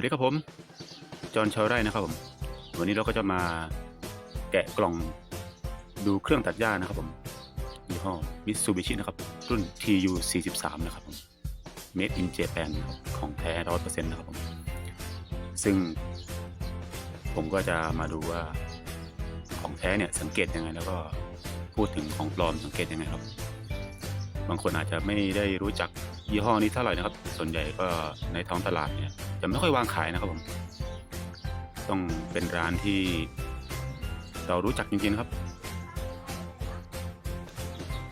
สวัสดีครับผม จอห์นชาวไร่นะครับผม วันนี้เราก็จะมาแกะกล่องดูเครื่องตัดหญ้านะครับผมยี่ห้อมิตซูบิชินะครับ รุ่น TU 43นะครับผม Made in Japan นะครับของแท้ร้อยเปอร์เซ็นต์นะครับผม ซึ่งผมก็จะมาดูว่าของแท้เนี่ยสังเกตยังไง แล้วก็พูดถึงของปลอมสังเกตยังไงครับ บางคนอาจจะไม่ได้รู้จักยี่ห้อนี้เท่าไหร่นะครับ ส่วนใหญ่ก็ในท้องตลาดเนี่ย จะไม่ค่อยวางขายนะครับผม ต้องเป็นร้านที่เรารู้จักจริงๆครับ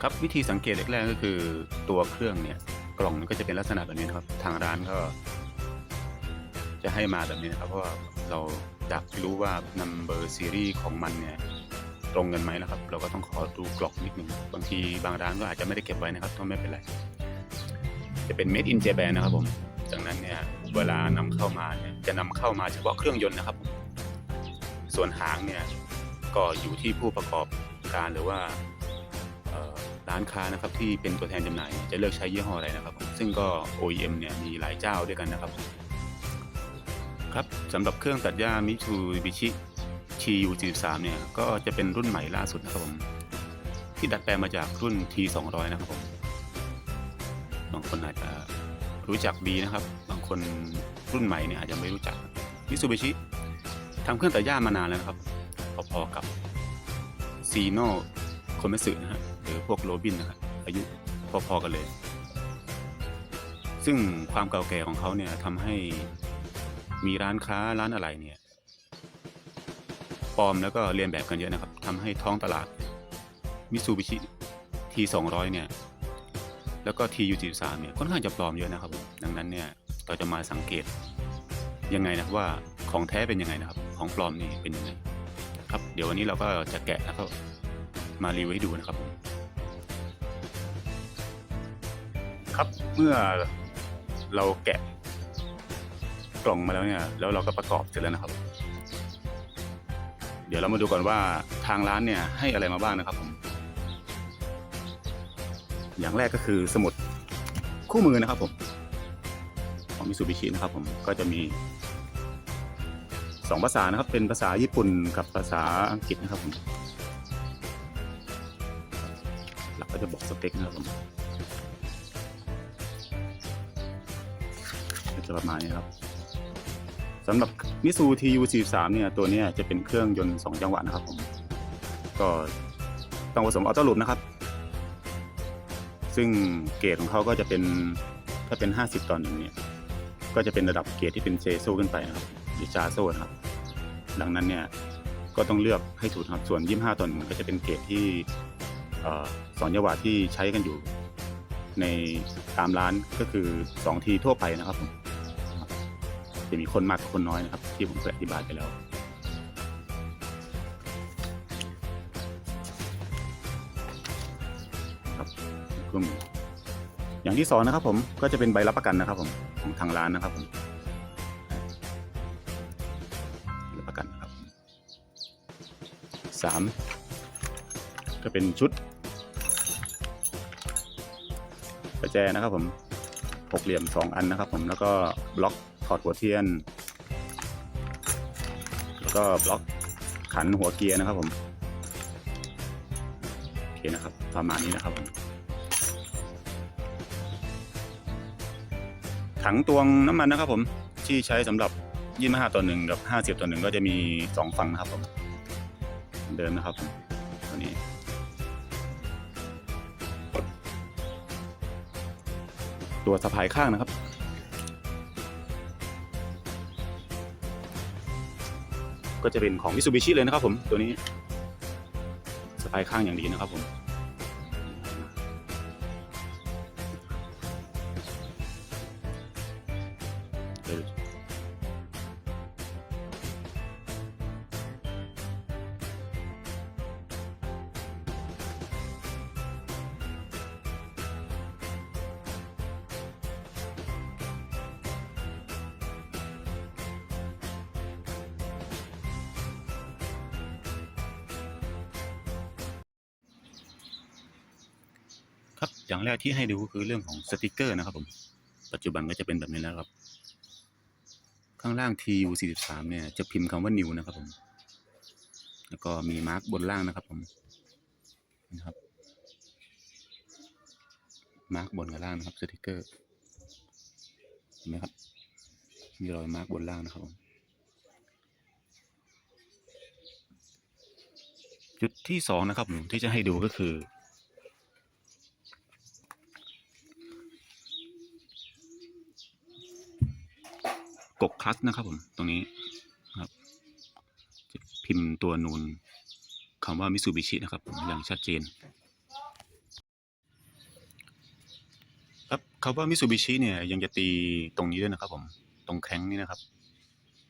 ครับวิธีสังเกตแรกๆก็คือตัวเครื่องเนี่ย กล่องก็จะเป็นลักษณะแบบนี้นครับ ทางร้านก็ จะให้มาแบบนี้นะครับเพราะว่าเราอยากรู้ว่า number series ของมันเนี่ยตรงกันไหมนะครับ เราก็ต้องขอดูกล่องนิดนึงบางทีบางร้านก็อาจจะไม่ได้เก็บไว้นะครับก็ไม่เป็นไร จะเป็น made in Japan นะครับผม เวลานำเข้ามาเนี่ยจะนำเข้ามาเฉพาะเครื่องยนต์นะครับ ส่วนหางเนี่ยก็อยู่ที่ผู้ประกอบการหรือว่าร้านค้านะครับที่เป็นตัวแทนจำหน่ายจะเลือกใช้ยี่ห้ออะไรนะครับ ซึ่งก็ OEM เนี่ยมีหลายเจ้าด้วยกันนะครับ ครับสำหรับเครื่องตัดหญ้า Mitsubishi TU43 เนี่ยก็จะเป็นรุ่นใหม่ล่าสุดนะครับผมที่ดัดแปลงมาจากรุ่น T200 นะครับผมบางคนอาจจะรู้จักดีนะครับ คนรุ่นใหม่เนี่ยอาจจะไม่รู้จักมิตซูบิชิทำเครื่องตัดหญ้ามานานแล้วนะครับ พอๆกับซีโน่คอมเมสึนะฮะหรือพวกโรบินนะครับอายุพอๆกันเลย ซึ่งความเก่าแก่ของเขาเนี่ยทำให้มีร้านค้าร้านอะไรเนี่ยปลอมแล้วก็เรียนแบบกันเยอะนะครับทำให้ท้องตลาดมิตซูบิชิ T200 เนี่ย แล้วก็ TU43 เนี่ยค่อนข้างจะปลอมเยอะนะครับผมดังนั้นเนี่ย เราจะมาสังเกตยังไงนะว่าของแท้เป็นยังไงนะครับ ของปลอมนี่เป็นยังไงครับ เดี๋ยววันนี้เราก็จะแกะแล้วก็มารีวิวให้ดูนะครับผมครับเมื่อเราแกะกล่องมาแล้วเนี่ย แล้วเราก็ประกอบเสร็จแล้วนะครับ เดี๋ยวเรามาดูก่อนว่าทางร้านเนี่ยให้อะไรมาบ้างนะครับผมอย่างแรกก็คือสมุดคู่มือนะครับผม มิ t ูบิชินะครับผมก็จะมีสองภาษานะครับเป็นภาษาญี่ปุ่นกับภาษาอังกฤษนะครับผมหลักก็จะบอกสเต็กนะครับผมก็จะประมาณนี้ครับสำหรับมิสู TU43 เนี่ยตัวนี้จะเป็นเครื่องยนต์2จังหวะนะครับผมก็ต้องผสมออโต้ลูปนะครับ ซึ่งเกรดของเขาก็จะเป็นถ้าเป็น 50ตอนหนึ่งเนี่ย ก็จะเป็นระดับเกรดที่เป็นเซโซขึ้นไปนะครับหรือจาโซนะครับ ดังนั้นเนี่ยก็ต้องเลือกให้ถูกครับส่วน 25ตอนหนึ่งก็จะเป็นเกรดที่สอนยาวาที่ใช้กันอยู่ ในตามร้านก็คือ 2 ทีทั่วไปนะครับผมจะมีคนมากกับคนน้อยนะครับ ที่ผมเคยอธิบายไปแล้วครับเครื่องมื อย่างที่สองนะครับผมก็จะเป็นใบรับประกันนะครับผมของทางร้านนะครับผมรับประกันนะครับสามก็เป็นชุดประแจนะครับผมหกเหลี่ยมสองอันนะครับผมแล้วก็บล็อกถอดหัวเทียน แล้วก็บล็อกขันหัวเกียร์นะครับผมโอเคนะครับประมาณนี้นะครับผม ถังตวงน้ำมันนะครับผมที่ใช้สำหรับ25ต่อหนึ่งกับ50ต่อหนึ่งก็จะมี2ฝั่งนะครับผมเดิมนะครับตัวนี้ตัวสะพายข้างนะครับ ก็จะเป็นของ Mitsubishi เลยนะครับผมตัวนี้สะพายข้างอย่างดีนะครับผม ครับอย่างแรกที่ให้ดูก็คือเรื่องของสติกเกอร์นะครับผม ปัจจุบันก็จะเป็นแบบนี้แล้วครับ ข้างล่าง TU 43 เนี่ยจะพิมพ์คำว่า new นะครับผม แล้วก็มีมาร์กบนล่างนะครับผมนะครับ มาร์กบนกับล่างนะครับสติกเกอร์เห็นไหมครับ มีรอยมาร์กบนล่างนะครับผมจุดที่สองนะครับผมที่จะให้ดูก็คือ กกคลัสนะครับผมตรงนี้ครับจะพิมพ์ตัวนูนคำว่ามิ t ูบิชินะครับผมอย่างชัดเจนครับคำว่ามิ t ูบิชิเนี่ยยังจะตีตรงนี้ด้วยนะครับผมตรงแข้งนี่นะครับ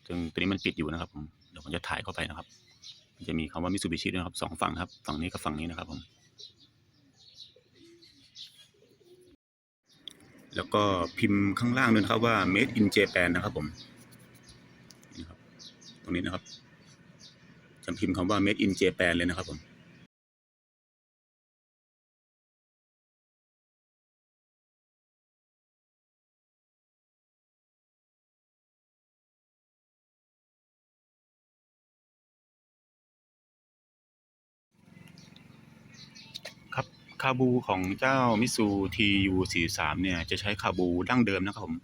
ซึ่งตัวนี้มันปิดอยู่นะครับผมเดี๋ยวผมจะถ่ายเข้าไปนะครับ จะมีคำว่ามิ t ูบิชิด้วยนะครับสองฝั่งครับ ฝั่งนี้กับฝั่งนี้นะครับผม แล้วก็พิมพ์ข้างล่างด้วยนะครับว่า made in Japan นะครับผมนี่นะครับตรงนี้นะครับจะพิมพ์คำว่า made in Japan เลยนะครับผม คาบูของเจ้ามิซูทียูสี่สามเนี่ย จะใช้คาบูดั้งเดิมนะครับผม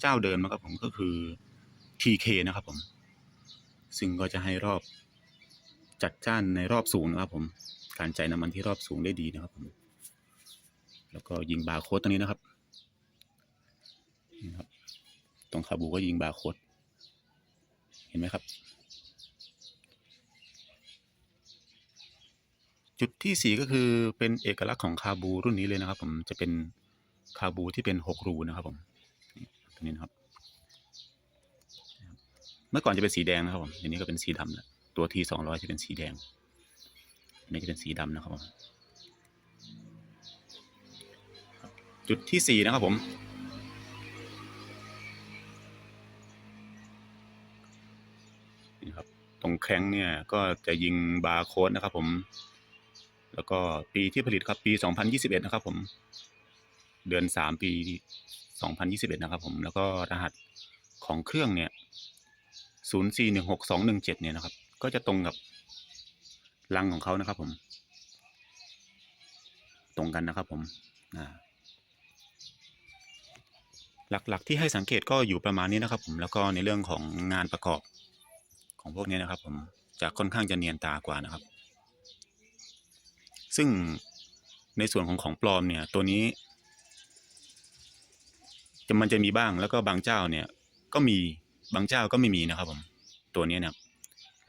เจ้าเดิมนะครับผมก็คือ TK นะครับผม ซึ่งก็จะให้รอบจัดจ้านในรอบสูงนะครับผม การจ่ายน้ำมันที่รอบสูงได้ดีนะครับผม แล้วก็ยิงบาร์โค้ดตรงนี้นะครับนี่ครับ ตรงคาบูก็ยิงบาร์โค้ดเห็นไหมครับ จุดที่สี่ก็คือเป็นเอกลักษณ์ของคาบูรุ่นนี้เลยนะครับผมจะเป็นคาบูที่เป็นหกรูนะครับผมนี่ตัวนี้นะครับ เมื่อก่อนจะเป็นสีแดงนะครับผมทีนี้ก็เป็นสีดำแล้วตัวทีสองร้อยจะเป็นสีแดงอันนี้จะเป็นสีดำนะครับผมจุดที่สี่นะครับผมนี่ครับตรงแข้งเนี่ยก็จะยิงบาร์โค้ดนะครับผม แล้วก็ปีที่ผลิตครับปี 2021 นะครับผม เดือน 3 ปี 2021 นะครับผม แล้วก็รหัสของเครื่องเนี่ย 0416217 เนี่ยนะครับ ก็จะตรงกับลังของเขานะครับผม ตรงกันนะครับผมหลักๆที่ให้สังเกตก็อยู่ประมาณนี้นะครับผม แล้วก็ในเรื่องของงานประกอบของพวกนี้นะครับผมจะค่อนข้างจะเนียนตากว่านะครับ ซึ่งในส่วนของของปลอมเนี่ย ตัวนี้จะมันจะมีบ้างแล้วก็บางเจ้าเนี่ย ก็มีบางเจ้าก็ไม่มีนะครับ ผมตัวนี้เนี่ย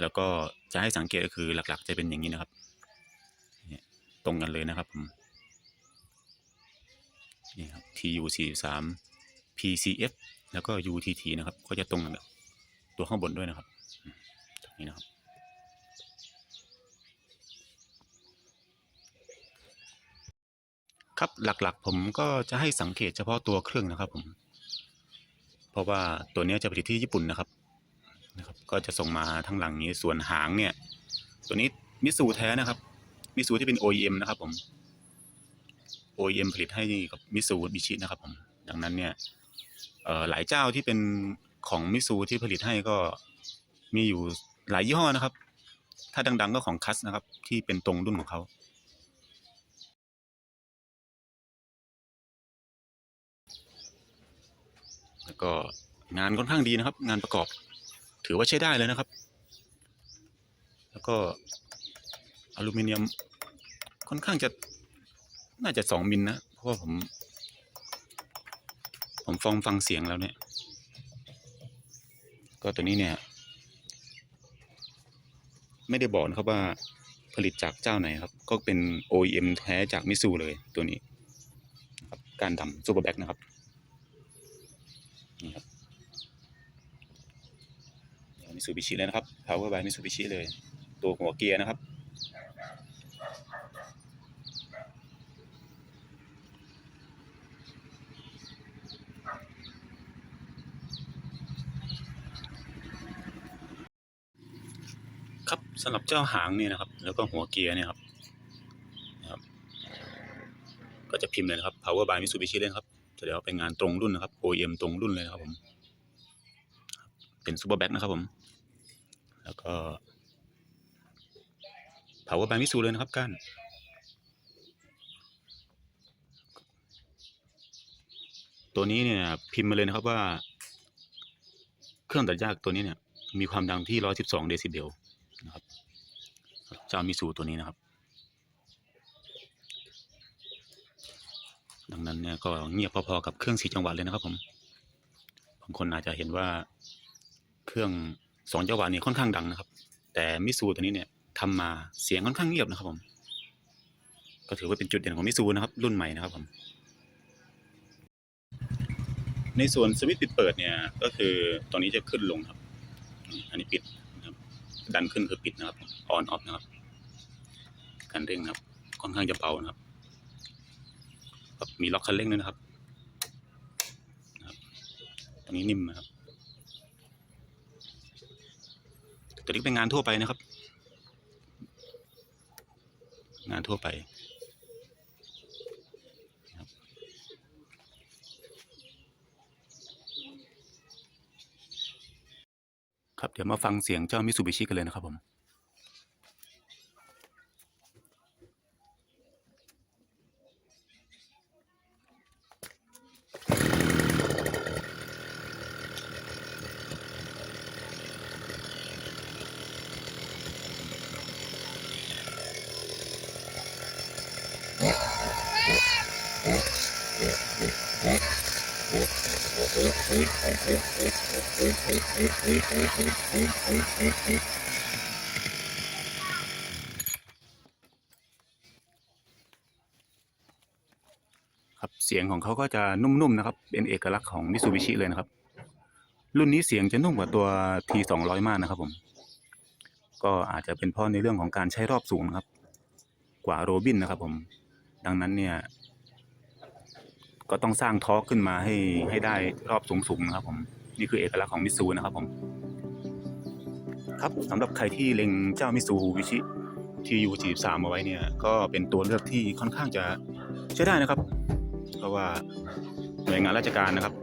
แล้วก็จะให้สังเกตก็คือหลัก ๆ จะเป็นอย่างนี้นะครับตรงกันเลยนะครับผมนี่ครับ TU 43 PCF แล้วก็ UTT นะครับ ก็จะตรงกันกับตัวข้างบนด้วยนะครับ ตรงนี้นะครับ ครับหลักๆ ผมก็จะให้สังเกตเฉพาะตัวเครื่องนะครับ ผม เพราะว่าตัวนี้จะผลิตที่ญี่ปุ่นนะครับนะครับ ก็จะส่งมาทั้งหลังนี้ส่วนหางเนี่ย ตัวนี้มิสูแท้นะครับมิสูที่เป็น OEM นะครับ ผม OEM ผลิตให้กับมิสูบิชินะครับ ผม ดังนั้นเนี่ยหลายเจ้าที่เป็นของมิสูที่ผลิตให้ก็มีอยู่หลายยี่ห้อนะครับ ถ้าดัง ๆ ก็ของคัสนะครับ ที่เป็นตรงรุ่นของเขา แล้วก็งานค่อนข้างดีนะครับ งานประกอบ ถือว่าใช้ได้เลยนะครับ แล้วก็อลูมิเนียมค่อนข้างจะน่าจะสองมิลนะเพราะว่าผม ผมฟังฟังเสียงแล้วเนี่ย ก็ตัวนี้เนี่ย ไม่ได้บอกนะครับว่าผลิตจากเจ้าไหนครับ ก็เป็น OEM แท้จากมิซูเลยตัวนี้ การดำซูเปอร์แบ็กนะครับ นี่ครับ มิซูบิชิเลยนะครับ power by มิซูบิชิเลย ตัวหัวเกียร์นะครับ ครับสำหรับเจ้าหางเนี่ยนะครับ แล้วก็หัวเกียร์เนี่ยครับนะครับ ก็จะพิมพ์เลยนะครับ power by Mitsubishi เลยครับจะเดี๋ยวเป็นงานตรงรุ่นนะครับ OEM ตรงรุ่นเลยครับผม เป็นซูเปอร์แบ็คนะครับผม แล้วก็ power by มิสูเลยนะครับก้านตัวนี้เนี่ยพิมพ์มาเลยนะครับว่า เครื่องตัดหญ้าตัวนี้เนี่ย มีความดังที่ 112 เดซิเบลนะครับเจ้ามิสูตัวนี้นะครับ ดังนั้นเนี่ยก็เงียบพอๆกับเครื่องสีจังหวะเลยนะครับผมบางคนอาจจะเห็นว่า เครื่องสองจังหวะนี่ค่อนข้างดังนะครับ แต่มิสูตัวนี้เนี่ยทำมาเสียงค่อนข้างเงียบนะครับผม ก็ถือว่าเป็นจุดเด่นของมิสูนะครับ รุ่นใหม่นะครับผมในส่วนสวิตช์ปิดเปิดเนี่ยก็คือตอนนี้จะขึ้นลงครับ อันนี้ปิดนะครับ ดันขึ้นคือปิดนะครับออนออฟนะครับ การเร่งนะครับ ค่อนข้างจะเบานะครับ มีล็อกคันเร่งด้วยนะครับตรงนี้นิ่มนะครับ ตัวนี้เป็นงานทั่วไปนะครับ งานทั่วไปครับเดี๋ยวมาฟังเสียงเจ้ามิสูบิชิกันเลยนะครับผม ครับเสียงของเขาก็จะนุ่มๆนะครับ เป็นเอกลักษณ์ของมิ t ูบิชิเลยนะครับ รุ่นนี้เสียงจะนุ่มกว่าตัว T 2 0 0 มากนะครับผม ก็อาจจะเป็นเพราะในเรื่องของการใช้รอบสูงนะครับ กว่าโรบินนะครับผม ดังนั้นเนี่ย ก็ต้องสร้างทอร์กขึ้นมาให้ให้ได้รอบสูงๆนะครับผมนี่คือเอกลักษณ์ของมิซูนะครับผม ครับสำหรับใครที่เล็งเจ้ามิซูบิชิ TU 43เอาไว้เนี่ยก็เป็นตัวเลือกที่ค่อนข้างจะใช้ได้นะครับ เพราะว่าหน่วยงานราชการนะครับ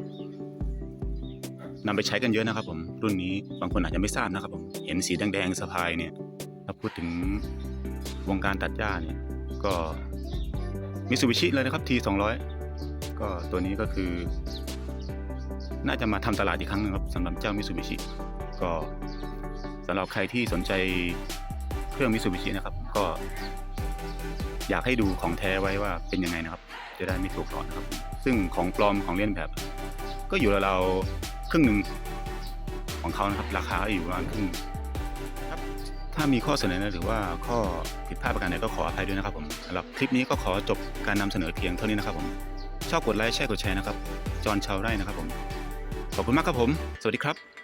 นำไปใช้กันเยอะนะครับ ผมรุ่นนี้บางคนอาจจะไม่ทราบนะครับผมเห็นสีแดงๆสะพายเนี่ยถ้าพูดถึงวงการตัดหญ้าเนี่ยก็มิซูบิชิเลยนะครับ T 200 ก็ตัวนี้ก็คือ น่าจะมาทำตลาดอีกครั้งหนึงครับสำหรับเจ้ามิซูบิชิก็สำหรับใครที่สนใจเครื่องมิซูบิชินะครับ ก็ อยากให้ดูของแท้ไว้ว่าเป็นยังไงนะครับ จะได้ไม่ถูกหลอนนะครับ ซึ่งของปลอมของเลียนแบบ ก็อยู่ราวๆครึ่งหนึ่งของเขานะครับ ราคาอยู่ประมาณครึ่งครับถ้ามีข้อเสนอนะหรือว่าข้อผิดพลาดประการใดก็ขออภัยด้วยนะครับผมสำหรับคลิปนี้ก็ขอจบการนำเสนอเพียงเท่านี้นะครับผม ชอบกดไลค์แชร์กดแชร์นะครับจอห์นชาวไร่นะครับผมขอบคุณมากครับผม สวัสดีครับ